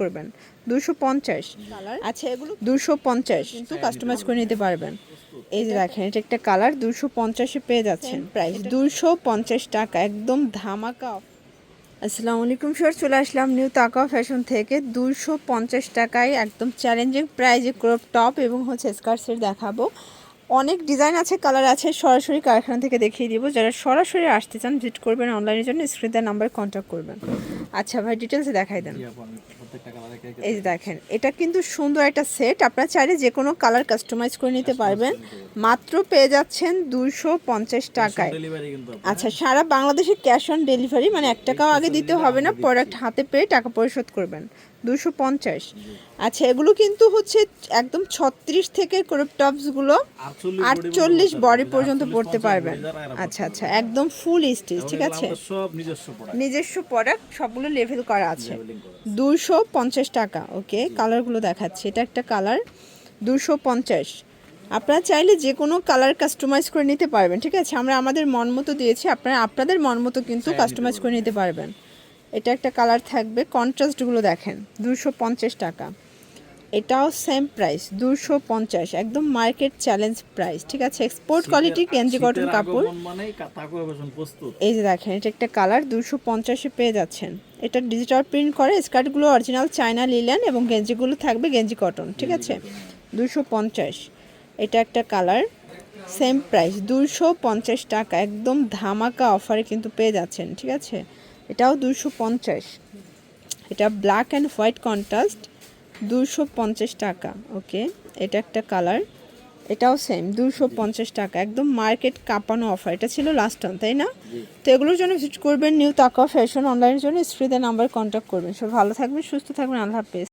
করবেন। দুশো পঞ্চাশ। আচ্ছা এগুলো দুশো পঞ্চাশ। কিন্তু কাস্টমাইজ করে নিতে পারবেন। এই যে দেখেন এটা একটা কালার দুশো পঞ্চাশে পেয়ে যাচ্ছেন প্রাইস দুশো পঞ্চাশ টাকা একদম ধামাকা। আসসালামু আলাইকুম স্যার চলে আসলাম নিউ তাকা ফ্যাশন থেকে। দুশো পঞ্চাশ টাকায় একদম চ্যালেঞ্জিং প্রাইজে ক্রপ টপ এবং হচ্ছে স্কার্টসের দেখাবো। অনেক ডিজাইন আছে কালার আছে সরাসরি কারখানা থেকে দেখিয়ে দিব। যারা সরাসরি আসতে চান ভিজিট করবেন অনলাইনের জন্য স্ক্রিন নাম্বারে কন্ট্যাক্ট করবেন। আচ্ছা ভাই ডিটেলসে দেখাই দেন। এই যে দেখেন এটা কিন্তু সুন্দর একটা সেট আপনারা চাইলে যে কোনো কালার কাস্টমাইজ করে নিতে পারবেন। মাত্র পেয়ে যাচ্ছেন দুশো পঞ্চাশ টাকায়। আচ্ছা সারা বাংলাদেশে ক্যাশ অন ডেলিভারি মানে এক টাকাও আগে দিতে হবে না প্রোডাক্ট হাতে পেয়ে টাকা পরিশোধ করবেন। দুশো পঞ্চাশ। আচ্ছা এগুলো কিন্তু হচ্ছে একদম ছত্রিশ থেকে ক্রপ টপসগুলো আটচল্লিশ বডি পর্যন্ত পড়তে পারবেন। আচ্ছা আচ্ছা একদম ফুল স্টিচ ঠিক আছে? নিজস্ব প্রোডাক্ট সবগুলো লেভেল করা আছে। দুশো পঞ্চাশ টাকা ওকে? কালারগুলো দেখাচ্ছি। এটা একটা কালার দুশো পঞ্চাশ। আপনারা চাইলে যে কোনো কালার কাস্টমাইজ করে নিতে পারবেন ঠিক আছে? আমরা আমাদের মন মতো দিয়েছি আপনারা আপনাদের মন মতো কিন্তু কাস্টমাইজ করে নিতে পারবেন। এটা একটা কালার থাকবে কন্ট্রাস্টগুলো দেখেন দুশো পঞ্চাশ টাকা। এটাও সেম প্রাইস দুশো পঞ্চাশ একদম মার্কেট চ্যালেঞ্জ প্রাইস ঠিক আছে? এক্সপোর্ট কোয়ালিটি গেঞ্জি কটন কাপড়। এই যে দেখেন এটা একটা কালার দুশো পঞ্চাশে পেয়ে যাচ্ছেন। এটা ডিজিটাল প্রিন্ট করে স্কার্টগুলো অরিজিনাল চায়না লিলেন এবং গেঞ্জিগুলো থাকবে গেঞ্জি কটন ঠিক আছে? দুশো পঞ্চাশ। এটা একটা কালার সেম প্রাইস দুশো পঞ্চাশ টাকা, একদম ধামাকা অফারে কিন্তু পেয়ে যাচ্ছেন, ঠিক আছে? এটাও দুশো পঞ্চাশ। এটা ব্ল্যাক অ্যান্ড হোয়াইট কন্ট্রাস্ট দুশো পঞ্চাশ টাকা ওকে এটা একটা কালার এটাও সেম দুশো পঞ্চাশ টাকা। একদম মার্কেট কাঁপানো অফার এটা ছিল লাস্ট অন তাই না? তো এগুলোর জন্য ভিজিট করবেন নিউ তাকা ফ্যাশন অনলাইনের জন্য স্ত্রীদের নাম্বার কন্ট্যাক্ট করবেন। সব ভালো থাকবেন সুস্থ থাকবেন আল্লাহ হাফেজ।